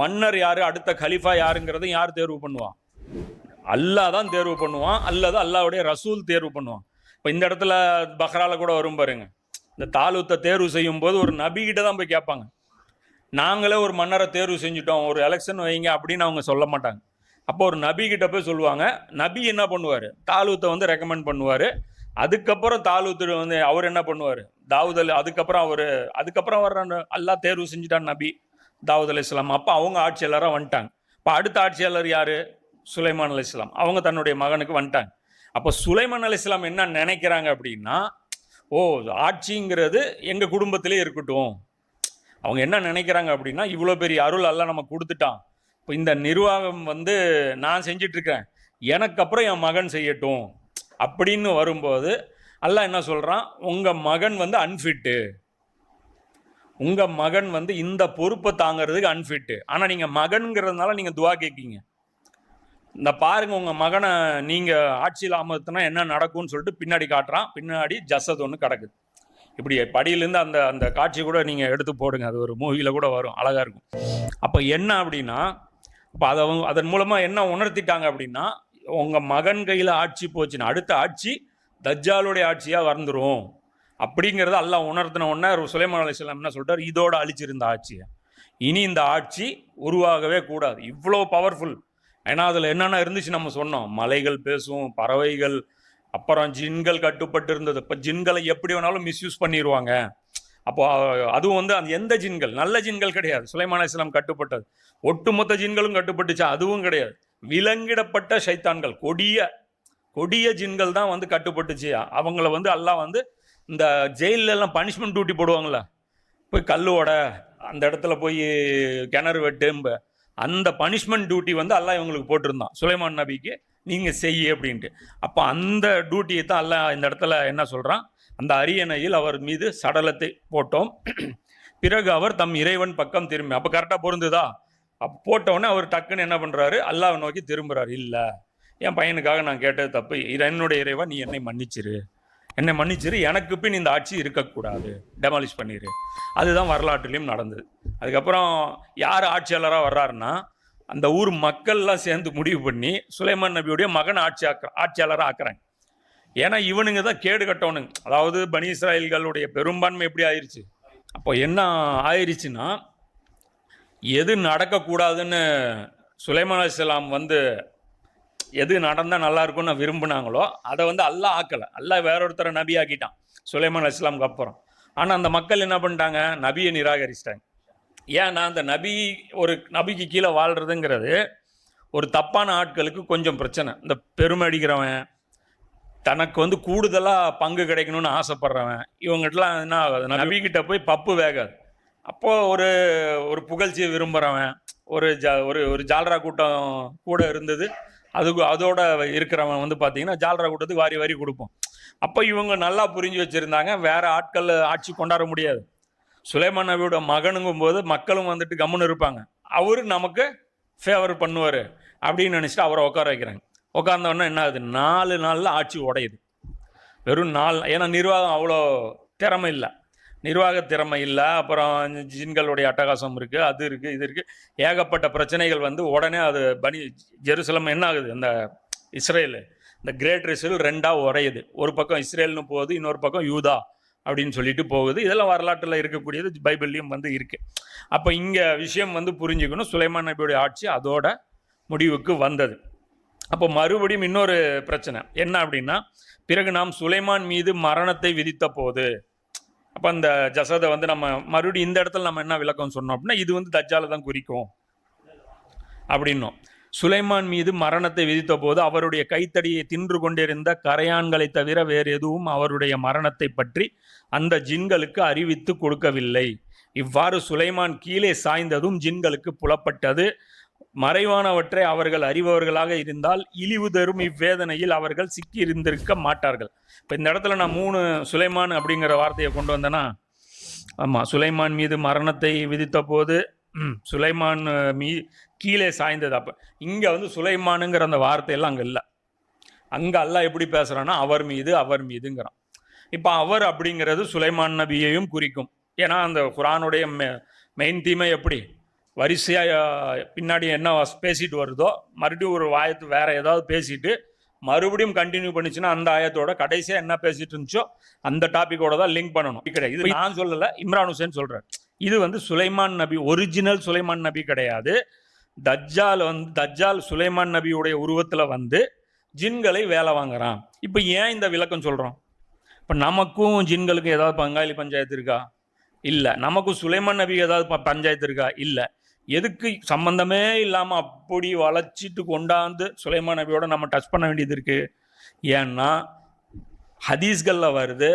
மன்னர் யார்? அடுத்த கலிஃபா யாருங்கிறதும் யார் தேர்வு பண்ணுவான் அல்லாஹ் தான் தேர்வு பண்ணுவான். அல்லது அல்லாவுடைய ரசூல் தேர்வு பண்ணுவான். இப்போ இந்த இடத்துல பஹ்ரால கூட வரும் பாருங்க. இந்த தாலுத்தை தேர்வு செய்யும் போது ஒரு நபிகிட்ட தான் போய் கேட்பாங்க. நாங்களே ஒரு மன்னரை தேர்வு செஞ்சுட்டோம். ஒரு எலெக்ஷன் வைங்க அப்படின்னு அவங்க சொல்ல மாட்டாங்க. அப்போ ஒரு நபிகிட்ட போய் சொல்லுவாங்க. நபி என்ன பண்ணுவார்? தாலூத்தை வந்து ரெக்கமெண்ட் பண்ணுவார். அதுக்கப்புறம் தாலூத்து வந்து அவர் என்ன பண்ணுவார்? தாவூத் அலி அதுக்கப்புறம் அவர் அதுக்கப்புறம் வர்ற அல்லா தேர்வு செஞ்சுட்டான் நபி. தாவூத் அலி இஸ்லாம் அப்போ அவங்க ஆட்சியாளராக வந்துட்டாங்க. இப்போ அடுத்த ஆட்சியாளர் யார்? சுலைமான் அலி இஸ்லாம் அவங்க தன்னுடைய மகனுக்கு வந்துட்டாங்க. அப்போ சுலைமான் அலி இஸ்லாம் என்ன நினைக்கிறாங்க அப்படின்னா ஓ ஆட்சிங்கிறது எங்கள் குடும்பத்திலே இருக்கட்டும். அவங்க என்ன நினைக்கிறாங்க அப்படின்னா இவ்வளோ பெரிய அருள் எல்லாம் நம்ம கொடுத்துட்டான். இப்போ இந்த நிர்வாகம் வந்து நான் செஞ்சிட்ருக்கேன் எனக்கு அப்புறம் என் மகன் செய்யட்டும். அப்படின்னு வரும்போது அல்லாஹ் என்ன சொல்கிறான் உங்கள் மகன் வந்து அன்ஃபிட்டு உங்கள் மகன் வந்து இந்த பொறுப்பை தாங்கிறதுக்கு அன்ஃபிட்டு ஆனால் நீங்கள் மகன்கிறதுனால நீங்கள் துவா கேட்கீங்க. இந்த பாருங்க உங்கள் மகனை நீங்கள் ஆட்சியில் அமர்த்தினா என்ன நடக்கும்னு சொல்லிட்டு பின்னாடி காட்டுறான். பின்னாடி ஜசத் ஒன்று கிடக்குது இப்படி படியிலேருந்து அந்த அந்த காட்சி கூட நீங்கள் எடுத்து போடுங்க. அது ஒரு மூவியில் கூட வரும். அழகாக இருக்கும். அப்போ என்ன அப்படின்னா இப்போ அதை அதன் மூலமாக என்ன உணர்த்திட்டாங்க அப்படின்னா உங்கள் மகன் கையில் ஆட்சி போச்சுன்னா அடுத்த ஆட்சி தஜ்ஜாலுடைய ஆட்சியாக வந்துடும் அப்படிங்கிறத அல்லாஹ் உணர்த்தின உடனே சுலைமான் அலிஸ்லாம் என்ன சொல்கிறார் இதோட அழிச்சிருந்த ஆட்சியை. இனி இந்த ஆட்சி உருவாகவே கூடாது. இவ்வளோ பவர்ஃபுல் ஏன்னா அதில் என்னென்ன இருந்துச்சு நம்ம சொன்னோம். மலைகள் பேசும் பறவைகள் அப்புறம் ஜின்கள் கட்டுப்பட்டு இருந்தது இப்போ ஜின்களை எப்படி வேணாலும் மிஸ்யூஸ் பண்ணிடுவாங்க அப்போ அதுவும் வந்து அந்த எந்த ஜின்கள்? நல்ல ஜின்கள் கிடையாது. சுலைமான இஸ்லாம் கட்டுப்பட்டது. ஒட்டுமொத்த ஜின்களும் கட்டுப்பட்டுச்சு. அதுவும் கிடையாது. விலங்கிடப்பட்ட சைத்தான்கள் கொடிய கொடிய ஜின்கள் தான் வந்து கட்டுப்பட்டுச்சு. அவங்கள வந்து அல்லாஹ் வந்து இந்த ஜெயிலெல்லாம் பனிஷ்மெண்ட் டியூட்டி போடுவாங்களா போய் கல்லுவோட அந்த இடத்துல போய் கிணறு வெட்டும்ப அந்த பனிஷ்மெண்ட் டியூட்டி வந்து அல்லாஹ் இவங்களுக்கு போட்டிருந்தான். சுலைமான் நபிக்கு நீங்கள் செய்ய அப்படின்ட்டு. அப்போ அந்த டியூட்டியை தான் அல்லாஹ் இந்த இடத்துல என்ன சொல்கிறான் அந்த அரியணையில் அவர் மீது சடலத்தை போட்டோம். பிறகு அவர் தம் இறைவன் பக்கம் திரும்பி அப்போ கரெக்டாக பொருந்துதா? அப்போ போட்டவுடனே அவர் டக்குன்னு என்ன பண்ணுறாரு அல்லாவை நோக்கி திரும்புகிறார் இல்லை என் பையனுக்காக நான் கேட்டது தப்பு. என்னுடைய இறைவன் நீ என்னை மன்னிச்சிரு. என்னை மன்னிச்சிரு எனக்கு பின் இந்த ஆட்சி இருக்கக்கூடாது. டெமாலிஷ் பண்ணிடு அதுதான் வரலாற்றுலேயும் நடந்தது. அதுக்கப்புறம் யார் ஆட்சியாளராக வர்றாருன்னா அந்த ஊர் மக்கள்லாம் சேர்ந்து முடிவு பண்ணி சுலைமான் நபியுடைய மகன் ஆட்சி ஆக்க ஆட்சியாளராக ஆக்குறாங்க. ஏன்னா இவனுங்க தான் கேடு கட்டவனுங்க. அதாவது பனி இஸ்ராயல்களுடைய பெரும்பான்மை எப்படி ஆயிருச்சு? அப்போ என்ன ஆயிருச்சுன்னா எது நடக்கக்கூடாதுன்னு சுலைமான் அலிஸ்லாம் வந்து எது நடந்தால் நல்லா இருக்கும்னு விரும்பினாங்களோ அதை வந்து அல்லா ஆக்கலை. அல்லா வேற ஒருத்தரை நபி ஆக்கிட்டான் சுலைமான் அலிஸ்லாமுக்கு அப்புறம். ஆனால் அந்த மக்கள் என்ன பண்ணிட்டாங்க? நபியை நிராகரிச்சிட்டாங்க. ஏன்னா அந்த நபி ஒரு நபிக்கு கீழே வாழ்கிறதுங்கிறது ஒரு தப்பான ஆட்களுக்கு கொஞ்சம் பிரச்சனை. இந்த பெருமடிக்கிறவன் தனக்கு வந்து கூடுதலாக பங்கு கிடைக்கணும்னு ஆசைப்படுறவன் இவங்ககிட்டலாம் என்ன ஆகாது. நபிக்கிட்ட போய் பப்பு வேகாது. அப்போது ஒரு ஒரு புகழ்ச்சியை விரும்புகிறவன் ஒரு ஜா ஒரு ஒரு ஜால்ரா கூட்டம் கூட இருந்தது. அது அதோட இருக்கிறவன் வந்து பார்த்தீங்கன்னா ஜால்ரா கூட்டத்துக்கு வாரி வாரி கொடுப்போம். அப்போ இவங்க நல்லா புரிஞ்சு வச்சுருந்தாங்க. வேறு ஆட்கள் ஆட்சி கொண்டாட முடியாது. சுலைமான் நபியோட மகனுங்கும் போது மக்களும் வந்துட்டு கம்முன்னு இருப்பாங்க. அவரு நமக்கு ஃபேவர் பண்ணுவார் அப்படின்னு நினச்சிட்டு அவரை உட்கார வைக்கிறாங்க. உட்காந்தோடனே என்ன ஆகுது? நாலு நாளில் ஆட்சி உடையுது. வெறும் நாலு ஏன்னா நிர்வாகம் அவ்வளோ திறமை இல்லை. நிர்வாக திறமை இல்லை அப்புறம் ஜின்களுடைய அட்டகாசம் இருக்குது அது இருக்குது இது இருக்குது ஏகப்பட்ட பிரச்சனைகள் வந்து உடனே அது பனி ஜெருசலம் என்ன ஆகுது? அந்த இஸ்ரேல் இந்த கிரேட் இஸ்ரேல் ரெண்டாக உடையுது ஒரு பக்கம் இஸ்ரேல்னு போகுது இன்னொரு பக்கம் யூதா அப்படின்னு சொல்லிட்டு போகுது. இதெல்லாம் வரலாற்றில் இருக்கக்கூடியது பைபிள்லையும் வந்து இருக்குது அப்போ இங்கே விஷயம் வந்து புரிஞ்சுக்கணும். சுலைமான் நபியுடைய ஆட்சி அதோட முடிவுக்கு வந்தது. அப்போ மறுபடியும் இன்னொரு பிரச்சனை. என்ன அப்படின்னா பிறகு நாம் சுலைமான் மீது மரணத்தை விதித்த போது அப்போ அந்த ஜசதை வந்து நம்ம மறுபடியும் இந்த இடத்துல நம்ம என்ன விளக்கம் சொன்னோம் அப்படின்னா இது வந்து தஜ்ஜால தான் குறிக்கும் அப்படின்னோம். சுலைமான் மீது மரணத்தை விதித்த போது அவருடைய கைத்தடியை தின்று கொண்டிருந்த கரையான்களை தவிர வேறு எதுவும் அவருடைய மரணத்தை பற்றி அந்த ஜின்களுக்கு அறிவித்து கொடுக்கவில்லை. இவ்வாறு சுலைமான் கீழே சாய்ந்ததும் ஜின்களுக்கு புலப்பட்டது. மறைவானவற்றை அவர்கள் அறிபவர்களாக இருந்தால் இழிவு தரும் இவ்வேதனையில் அவர்கள் சிக்கி இருந்திருக்க மாட்டார்கள். இப்போ இந்த இடத்துல நான் மூணு சுலைமான் அப்படிங்கிற வார்த்தையை கொண்டு வந்தேன்னா ஆமாம் சுலைமான் மீது மரணத்தை விதித்த போது சுலைமான் மீ கீழே சாய்ந்தது. அப்போ இங்கே வந்து சுலைமானுங்கிற அந்த வார்த்தையெல்லாம் அங்கே இல்லை. அங்கே அல்லா எப்படி பேசுகிறான்னா அவர் மீது அவர் மீதுங்கிறான். இப்போ அவர் அப்படிங்கிறது சுலைமான் நபியையும் குறிக்கும். ஏன்னா அந்த குரானுடைய மெ மெயின் தீமை எப்படி? வரிசையாக பின்னாடி என்ன பேசிட்டு வருதோ மறுபடியும் ஒரு ஆயத்து வேற ஏதாவது பேசிட்டு மறுபடியும் கண்டினியூ பண்ணுச்சுன்னா அந்த ஆயத்தோட கடைசியாக என்ன பேசிட்டு இருந்துச்சோ அந்த டாப்பிக்கோட தான் லிங்க் பண்ணணும். கிடையாது. இது நான் சொல்லலை இம்ரான் ஹுசேன் சொல்கிறேன் இது வந்து சுலைமான் நபி ஒரிஜினல் சுலைமான் நபி கிடையாது. தஜ்ஜால் வந்து தஜ்ஜால் சுலைமான் நபியுடைய உருவத்தில் வந்து ஜின்களை வேலை வாங்குறான். இப்போ ஏன் இந்த விளக்கம் சொல்கிறோம் இப்போ நமக்கும் ஜின்களுக்கும் ஏதாவது பங்காளி பஞ்சாயத்து இருக்கா? இல்லை. நமக்கும் சுலைமான் நபி ஏதாவது ப- பஞ்சாயத்து இருக்கா? இல்லை. எதுக்கு சம்பந்தமே இல்லாமல் அப்படி வளைச்சிட்டு கொண்டாந்து சுலைமான் நபியோட நம்ம டச் பண்ண வேண்டியது இருக்குது ஏன்னா ஹதீஸ்களில் வருது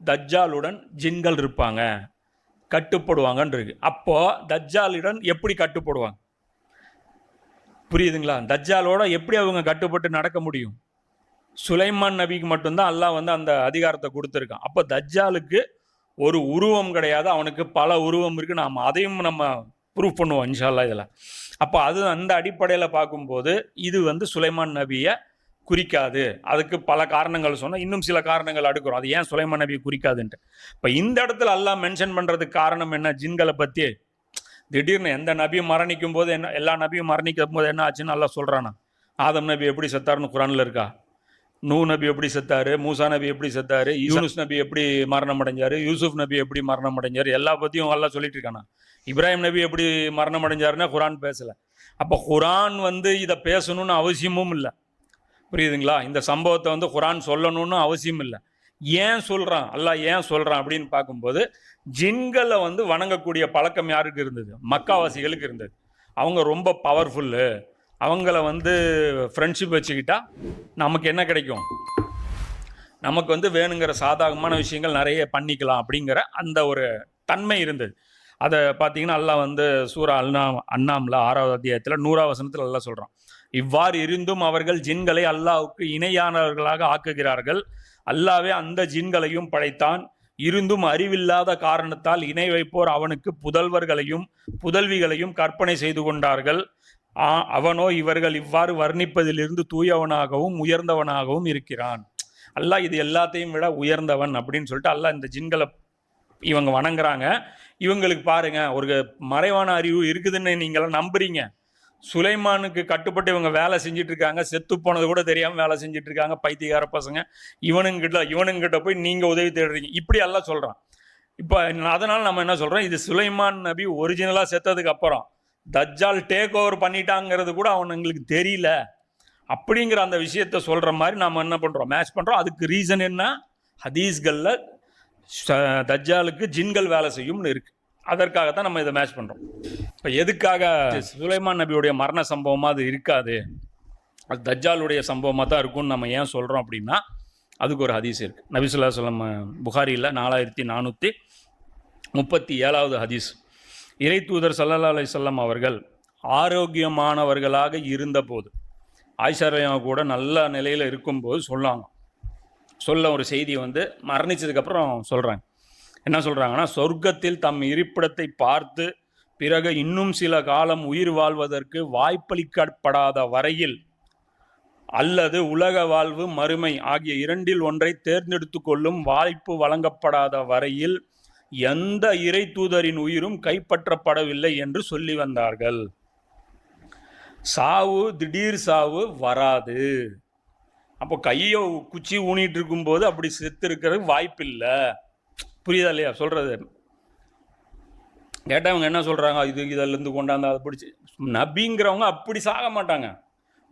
தஜ்ஜாலுடன் ஜின்கள் இருப்பாங்க கட்டுப்படுவாங்கன்றிருக்கு அப்போது தஜ்ஜாலுடன் எப்படி கட்டுப்படுவாங்க? புரியுதுங்களா? தஜ்ஜாலோட எப்படி அவங்க கட்டுப்பட்டு நடக்க முடியும்? சுலைமான் நபிக்கு மட்டும்தான் அல்லாஹ் வந்து அந்த அதிகாரத்தை கொடுத்துருக்கான். அப்போ தஜ்ஜாலுக்கு ஒரு உருவம் கிடையாது. அவனுக்கு பல உருவம் இருக்குது நாம் அதையும் நம்ம ப்ரூவ் பண்ணுவோம் இன்ஷால்லா இதில் அப்போ அது அந்த அடிப்படையில் பார்க்கும்போது இது வந்து சுலைமான் நபியை குறிக்காது. அதுக்கு பல காரணங்கள் சொன்னால் இன்னும் சில காரணங்கள் அடுக்கிறோம். அது ஏன் சுலைமான் நபியை குறிக்காதுன்ட்டு. இப்போ இந்த இடத்துல எல்லாம் மென்ஷன் பண்ணுறதுக்கு காரணம் என்ன? ஜின்களை பற்றி திடீர்னு எந்த நபியும் மரணிக்கும் போது என்ன எல்லா நபியும் மரணிக்கும் போது என்ன ஆச்சுன்னு நல்லா சொல்கிறானா ஆதம் நபி எப்படி செத்தாருன்னு குரானில் இருக்கா? நூ நபி எப்படி செத்தாரு மூசா நபி எப்படி செத்தாரு யூனுஸ் நபி எப்படி மரணம் அடைஞ்சாரு யூசுப் நபி எப்படி மரணம் அடைஞ்சாரு எல்லா பற்றியும் எல்லாம் சொல்லிட்டு இருக்கானா இப்ராஹிம் நபி எப்படி மரணம் அடைஞ்சாருன்னா குரான் பேசலை. அப்போ குரான் வந்து இதை பேசணும்னு அவசியமும் இல்லை. புரியுதுங்களா? இந்த சம்பவத்தை வந்து குரான் சொல்லணும்னு அவசியம் இல்லை. ஏன் சொல்கிறான் அல்லா ஏன் சொல்கிறான் அப்படின்னு பார்க்கும்போது ஜின்களை வந்து வணங்கக்கூடிய பழக்கம் யாருக்கு இருந்தது? மக்காவாசிகளுக்கு இருந்தது. அவங்க ரொம்ப பவர்ஃபுல்லு அவங்கள வந்து ஃப்ரெண்ட்ஷிப் வச்சுக்கிட்டா நமக்கு என்ன கிடைக்கும்? நமக்கு வந்து வேணுங்கிற சாதகமான விஷயங்கள் நிறைய பண்ணிக்கலாம் அப்படிங்கிற அந்த ஒரு தன்மை இருந்தது. அதை பார்த்தீங்கன்னா அல்லாஹ் வந்து சூரா அல்னா அண்ணாமில் ஆறாவது அத்தியாயத்தில் நூறாவது வசனத்தில் சொல்கிறான் இவ்வாறு இருந்தும் அவர்கள் ஜின்களை அல்லாவுக்கு இணையானவர்களாக ஆக்குகிறார்கள். அல்லாவே அந்த ஜின்களையும் படைத்தான். இருந்தும் அறிவில்லாத காரணத்தால் இணை வைப்போர் அவனுக்கு புதல்வர்களையும் புதல்விகளையும் கற்பனை செய்து கொண்டார்கள். ஆ, அவனோ இவர்கள் இவ்வாறு வர்ணிப்பதிலிருந்து தூயவனாகவும் உயர்ந்தவனாகவும் இருக்கிறான். அல்லாஹ் இது எல்லாத்தையும் விட உயர்ந்தவன் அப்படின்னு சொல்லிட்டு அல்லாஹ் இந்த ஜின்களை இவங்க வணங்குறாங்க. இவங்களுக்கு பாருங்க ஒரு மறைவான அறிவு இருக்குதுன்னு நீங்களாம் நம்புறீங்க. சுலைமானுக்கு கட்டுப்பட்டு இவங்க வேலை செஞ்சுட்டு இருக்காங்க செத்து போனது கூட தெரியாமல் வேலை செஞ்சுட்டு இருக்காங்க பைத்தியக்கார பசங்க. இவனுங்கிட்ட இவனுங்கிட்ட போய் நீங்கள் உதவி தேடுறீங்க. இப்படி எல்லாம் சொல்கிறான் இப்போ அதனால நம்ம என்ன சொல்கிறோம் இது சுலைமான் நபி ஒரிஜினலாக செத்ததுக்கு அப்புறம். தஜ்ஜால் டேக் ஓவர் பண்ணிட்டாங்கிறது கூட அவனுங்களுக்கு தெரியல. அப்படிங்கிற அந்த விஷயத்த சொல்கிற மாதிரி நாம் என்ன பண்ணுறோம் மேட்ச் பண்ணுறோம் அதுக்கு ரீசன் என்ன? ஹதீஸ்களில் தஜ்ஜாலுக்கு ஜின்கள் வேலை செய்யும்னு இருக்கு. அதற்காகத்தான் நம்ம இதை மேட்ச் பண்ணுறோம் இப்போ எதுக்காக சுலைமான் நபியுடைய மரண சம்பவமாக அது இருக்காது? அது தஜ்ஜாலுடைய சம்பவமாக தான் இருக்கும்னு நம்ம ஏன் சொல்கிறோம் அப்படின்னா அதுக்கு ஒரு ஹதீஸ் இருக்குது நபிசுல்லா சொல்லம் புகாரியில் நாலாயிரத்தி நானூற்றி முப்பத்தி ஏழாவது ஹதீஸ். இறை தூதர் சல்லல்லா சொல்லம் அவர்கள் ஆரோக்கியமானவர்களாக இருந்தபோது ஆயிஷாரையா கூட நல்ல நிலையில் இருக்கும்போது சொல்லாங்க சொல்ல ஒரு செய்தி வந்து மரணிச்சதுக்கப்புறம் சொல்கிறாங்க என்ன சொல்கிறாங்கன்னா சொர்க்கத்தில் தம் இருப்பிடத்தை பார்த்து பிறகு இன்னும் சில காலம் உயிர் வாழ்வதற்கு வாய்ப்பளிக்கப்படாத வரையில் அல்லது உலக வாழ்வு மறுமை ஆகிய இரண்டில் ஒன்றை தேர்ந்தெடுத்து கொள்ளும் வாய்ப்பு வழங்கப்படாத வரையில் எந்த இறை தூதரின் உயிரும் கைப்பற்றப்படவில்லை என்று சொல்லி வந்தார்கள். சாவு திடீர் சாவு வராது. அப்போ கையை குச்சி ஊனிட்டு இருக்கும்போது அப்படி செத்து இருக்கிறதுக்கு வாய்ப்பு இல்லை புரியுதா இல்லையா? சொல்றது. கேட்டவங்க என்ன சொல்கிறாங்க இது இதிலேருந்து கொண்டாந்து அதை பிடிச்சி. நபிங்கிறவங்க அப்படி சாக மாட்டாங்க.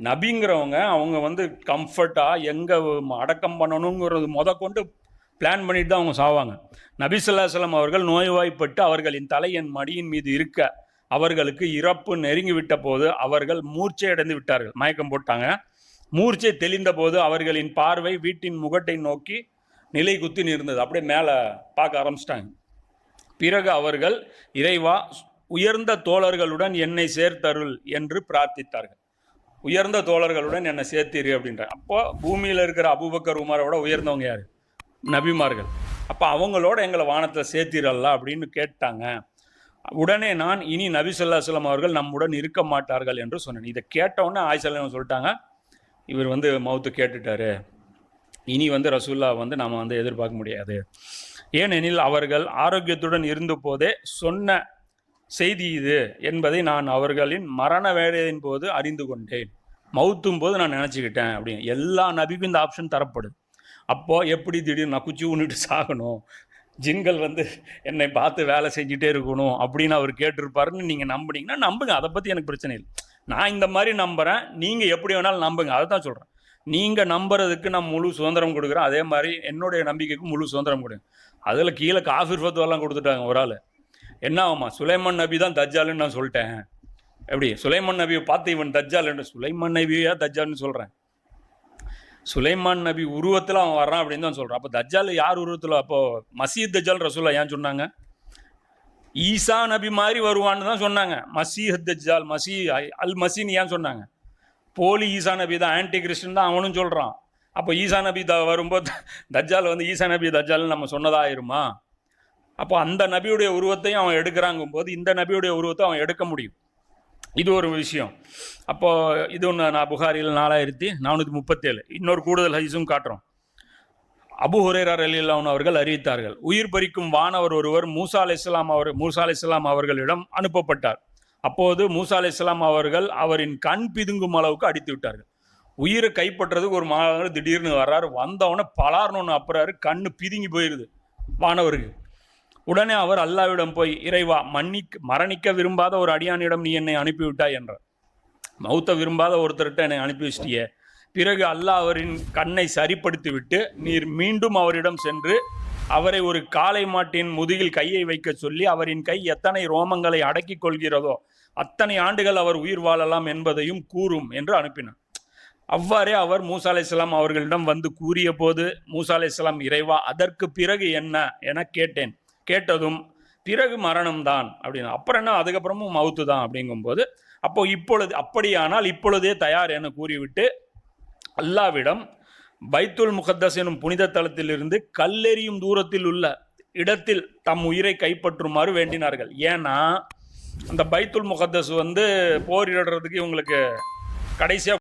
நபிங்கிறவங்க அவங்க வந்து கம்ஃபர்ட்டாக எங்கே அடக்கம் பண்ணணுங்கிறது முத கொண்டு பிளான் பண்ணிட்டு தான் அவங்க சாவாங்க. நபி அவர்கள் நோய்வாய்ப்பட்டு அவர்களின் தலை என் மடியின் மீது இருக்க அவர்களுக்கு இறப்பு நெருங்கி விட்ட போது அவர்கள் மூர்ச்சை அடைந்து விட்டார்கள். மயக்கம் போட்டாங்க. மூர்ச்சை தெளிந்த போது அவர்களின் பார்வை வீட்டின் முகட்டை நோக்கி நிலை குத்தி நிறந்தது அப்படியே மேலே பார்க்க ஆரம்பிச்சிட்டாங்க. பிறகு அவர்கள் இறைவா உயர்ந்த தோழர்களுடன் என்னை சேர்த்தருள் என்று பிரார்த்தித்தார்கள். உயர்ந்த தோழர்களுடன் என்னை சேர்த்திரு அப்படின்றாங்க. அப்போ பூமியில் இருக்கிற அபூபக்கர் உமரோட உயர்ந்தவங்க யார்? நபிமார்கள். அப்போ அவங்களோட எங்களை வானத்தில் சேர்த்திரல்ல அப்படின்னு கேட்டாங்க. உடனே நான் இனி நபி ஸல்லல்லாஹு அவர்கள் நம்முடன் இருக்க மாட்டார்கள் என்று சொன்னேன். இதை கேட்டவுடனே ஆயிஷல்லாம் சொல்லிட்டாங்க. இவர் வந்து மவுத்து கேட்டுட்டாரு. இனி வந்து ரசூல்லா வந்து நாம் வந்து எதிர்பார்க்க முடியாது. ஏனெனில் அவர்கள் ஆரோக்கியத்துடன் இருந்த போதே சொன்ன செய்தி இது என்பதை நான் அவர்களின் மரண வேலையின் போது அறிந்து கொண்டேன். மௌத்தும் போது நான் நினச்சிக்கிட்டேன் அப்படின்னு. எல்லா நபிக்கும் இந்த ஆப்ஷன் தரப்படுது அப்போது எப்படி திடீர்னு நான் குச்சி ஊன்னுட்டு சாகணும்? ஜின்கள் வந்து என்னை பார்த்து வேலை செஞ்சுட்டே இருக்கணும் அப்படின்னு அவர் கேட்டிருப்பாருன்னு நீங்கள் நம்புனீங்கன்னா நம்புங்க. அதை பற்றி எனக்கு பிரச்சனை இல்லை. நான் இந்த மாதிரி நம்புகிறேன் நீங்கள் எப்படி வேணாலும் நம்புங்க. அதை தான் சொல்கிறேன் நீங்கள் நம்புறதுக்கு நான் முழு சுதந்திரம் கொடுக்குறேன். அதே மாதிரி என்னுடைய நம்பிக்கைக்கு முழு சுதந்திரம் கொடுங்க. அதில் கீழே காஃபிர் ஃபத்துவெல்லாம் கொடுத்துட்டாங்க ஒரு ஆள். என்ன ஆகுமா? சுலைமான் நபி தான் தஜ்ஜாலுன்னு நான் சொல்லிட்டேன். எப்படி? சுலைமான் நபியை பார்த்து இவன் தஜ்ஜாலுன்னு சுலைமான் நபியா தஜ்ஜாலுன்னு சொல்கிறேன் சுலைமான் நபி உருவத்தில் அவன் வர்றான் அப்படின்னு தான் சொல்கிறான் அப்போ தஜ்ஜால் யார் உருவத்தில்? அப்போது மசீத் தஜ்ஜால் ரசூலா ஏன் சொன்னாங்க? ஈசா நபி மாதிரி வருவான்னு தான் சொன்னாங்க. மசீஹ் தஜ்ஜால் மசீ அல் மசீன்னு ஏன் சொன்னாங்க? போலி ஈசா நபி தான் ஆன்டி கிறிஸ்டன் தான் அவனும் சொல்கிறான் அப்போ ஈசா நபி த வரும்போது தஜ்ஜால் வந்து ஈசா நபி தஜ்ஜால்னு நம்ம சொன்னதாயிருமா அப்போ அந்த நபியுடைய உருவத்தையும் அவன் எடுக்கிறாங்கும் போது இந்த நபியுடைய உருவத்தை அவன் எடுக்க முடியும். இது ஒரு விஷயம். அப்போது இது ஒன்று நான் புகாரில் நாலாயிரத்தி நானூற்றி முப்பத்தேழு. இன்னொரு கூடுதல் ஹதீஸும் காட்டுறோம். அபு ஹுரேரர் அலில்லான் அவர்கள் அறிவித்தார்கள். உயிர் பறிக்கும் வானவர் ஒருவர் மூசா அலை இஸ்லாம் அவர் மூசா அலை இஸ்லாம் அவர்களிடம் அனுப்பப்பட்டார். அப்போது மூசா அலை இஸ்லாம் அவர்கள் அவரின் கண் பிதுங்கும் அளவுக்கு அடித்து விட்டார்கள். உயிரை கைப்பற்றுறதுக்கு ஒரு மாணவர் திடீர்னு வர்றாரு. வந்தவொடனே பலார்னு அப்புறாரு. கண்ணு பிதுங்கி போயிடுது வானவருக்கு. உடனே அவர் அல்லாவிடம் போய் இறைவா மன்னிக்க மரணிக்க விரும்பாத ஒரு அடியானிடம் நீ என்னை அனுப்பிவிட்டாய் என்றார். மௌத்த விரும்பாத ஒருத்தர்கிட்ட என்னை அனுப்பி வச்சிட்டியே. பிறகு அல்லாஹ் அவரின் கண்ணை சரிப்படுத்தி விட்டு நீர் மீண்டும் அவரிடம் சென்று அவரை ஒரு காளை மாட்டின் முதுகில் கையை வைக்க சொல்லி அவரின் கை எத்தனை ரோமங்களை அடக்கிக் கொள்கிறதோ அத்தனை ஆண்டுகள் அவர் உயிர் வாழலாம் என்பதையும் கூறும் என்று அனுப்பினார். அவ்வாறே அவர் மூசா அவர்களிடம் வந்து கூறிய போது மூசா இறைவா அதற்கு பிறகு என்ன? என கேட்டேன். கேட்டதும் பிறகு மரணம்தான் அப்படின்னு. அப்புறம் என்ன? அதுக்கப்புறமும் மவுத்து தான் அப்படிங்கும்போது அப்போ இப்பொழுது அப்படியானால் இப்பொழுதே தயார் என கூறிவிட்டு அல்லாவிடம் பைத்துல் முகத்தஸ் எனும் புனித தலத்திலிருந்து கல்லெறியும் தூரத்தில் உள்ள இடத்தில் தம் உயிரை கைப்பற்றுமாறு வேண்டினார்கள். ஏன்னா அந்த பைத்துல் முகத்தஸ் வந்து போரிடுறதுக்கு இவங்களுக்கு கடைசியாக